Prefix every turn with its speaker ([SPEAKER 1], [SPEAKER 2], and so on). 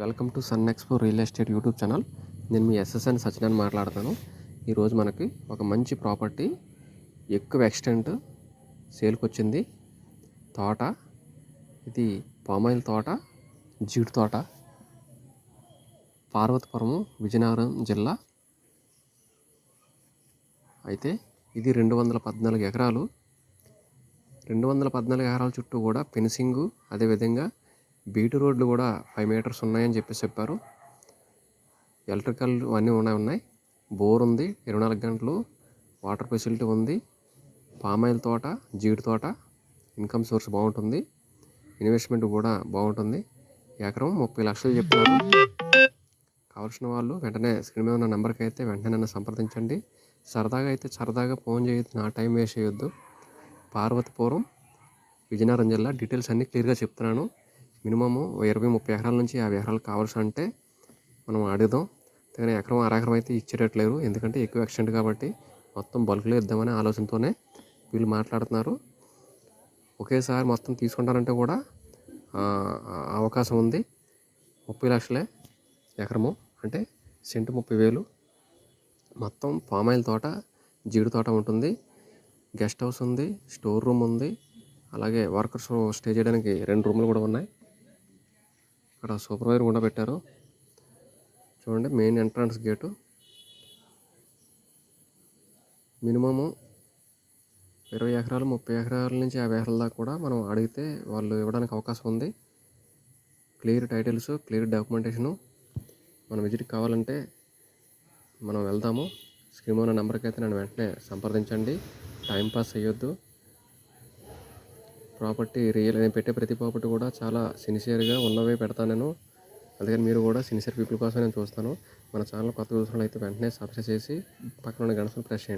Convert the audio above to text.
[SPEAKER 1] Welcome to Sun expo real estate YouTube channel. నేను మీ SSN Satyanarayana మాట్లాడతాను. ఈరోజు మనకి ఒక మంచి ప్రాపర్టీ ఎక్కువ ఎక్స్టెంట్ సేల్కి వచ్చింది. తోట ఇది పామాయిల్ తోట జీడి తోట. పార్వతీపురము విజయనగరం జిల్లా. అయితే ఇది రెండు వందల పద్నాలుగు ఎకరాలు. రెండు వందల పద్నాలుగు ఎకరాల చుట్టూ కూడా ఫెన్సింగు అదేవిధంగా బీటు రోడ్లు కూడా ఫైవ్ మీటర్స్ ఉన్నాయని చెప్పేసి చెప్పారు. ఎలక్ట్రికల్ అన్నీ ఉన్నాయి ఉన్నాయి. బోర్ ఉంది ఇరవై నాలుగు గంటలు. వాటర్ ఫెసిలిటీ ఉంది. పామాయిల్ తోట జీడి తోట ఇన్కమ్ సోర్స్ బాగుంటుంది. ఇన్వెస్ట్మెంట్ కూడా బాగుంటుంది. ఎకరం ముప్పై లక్షలు చెప్తున్నారు. కావాల్సిన వాళ్ళు వెంటనే స్క్రీన్ మీద ఉన్న నెంబర్కి అయితే వెంటనే నన్ను సంప్రదించండి. సరదాగా అయితే సరదాగా ఫోన్ చేయొద్దు నా టైం వేస్ట్ చేయొద్దు. పార్వతీపురం విజయనగరం జిల్లా డీటెయిల్స్ అన్నీ క్లియర్గా చెప్తున్నాను. మినిమము ఇరవై ముప్పై ఎకరాల నుంచి యాభై ఎకరాలు కావాల్సి అంటే మనం అడుగుదాం కానీ ఎకరం అరెకరం అయితే ఇచ్చేటట్లేరు. ఎందుకంటే ఎక్కువ ఎక్స్టెంట్ కాబట్టి మొత్తం బల్క్లో ఇద్దామనే ఆలోచనతోనే వీళ్ళు మాట్లాడుతున్నారు. ఒకేసారి మొత్తం తీసుకుంటారంటే కూడా అవకాశం ఉంది. ముప్పై లక్షలే ఎకరము. అంటే సెంటు ముప్పై వేలు. మొత్తం పామ్ ఆయిల్ తోట జీడి తోట ఉంటుంది. గెస్ట్ హౌస్ ఉంది స్టోర్ రూమ్ ఉంది. అలాగే వర్కర్స్ స్టే చేయడానికి రెండు రూములు కూడా ఉన్నాయి. ఇక్కడ సూపర్వైజర్ కూడా పెట్టారు. చూడండి మెయిన్ ఎంట్రన్స్ గేటు. మినిమము ఇరవై ఎకరాలు ముప్పై ఎకరాల నుంచి యాభై ఎకరాల దాకా కూడా మనం అడిగితే వాళ్ళు ఇవ్వడానికి అవకాశం ఉంది. క్లియర్ టైటిల్స్ క్లియర్ డాక్యుమెంటేషను మనం విజిట్ కావాలంటే మనం వెళ్దాము. స్క్రీన్ ఉన్న నెంబర్కి అయితే నన్ను వెంటనే సంప్రదించండి. టైం పాస్ అయ్యొద్దు ప్రాపర్టీ రియల్ నేను పెట్టే ప్రతి ప్రాపర్టీ కూడా చాలా సిన్సియర్గా ఉన్నవే పెడతాను నేను. అందుకని మీరు కూడా సిన్సియర్ పీపుల్ కోసం నేను చూస్తాను. మన ఛానల్ కొత్త చూసిన అయితే వెంటనే సబ్స్క్రైబ్ చేసి పక్కన ఉన్న గంటను ప్రెస్ చేయండి.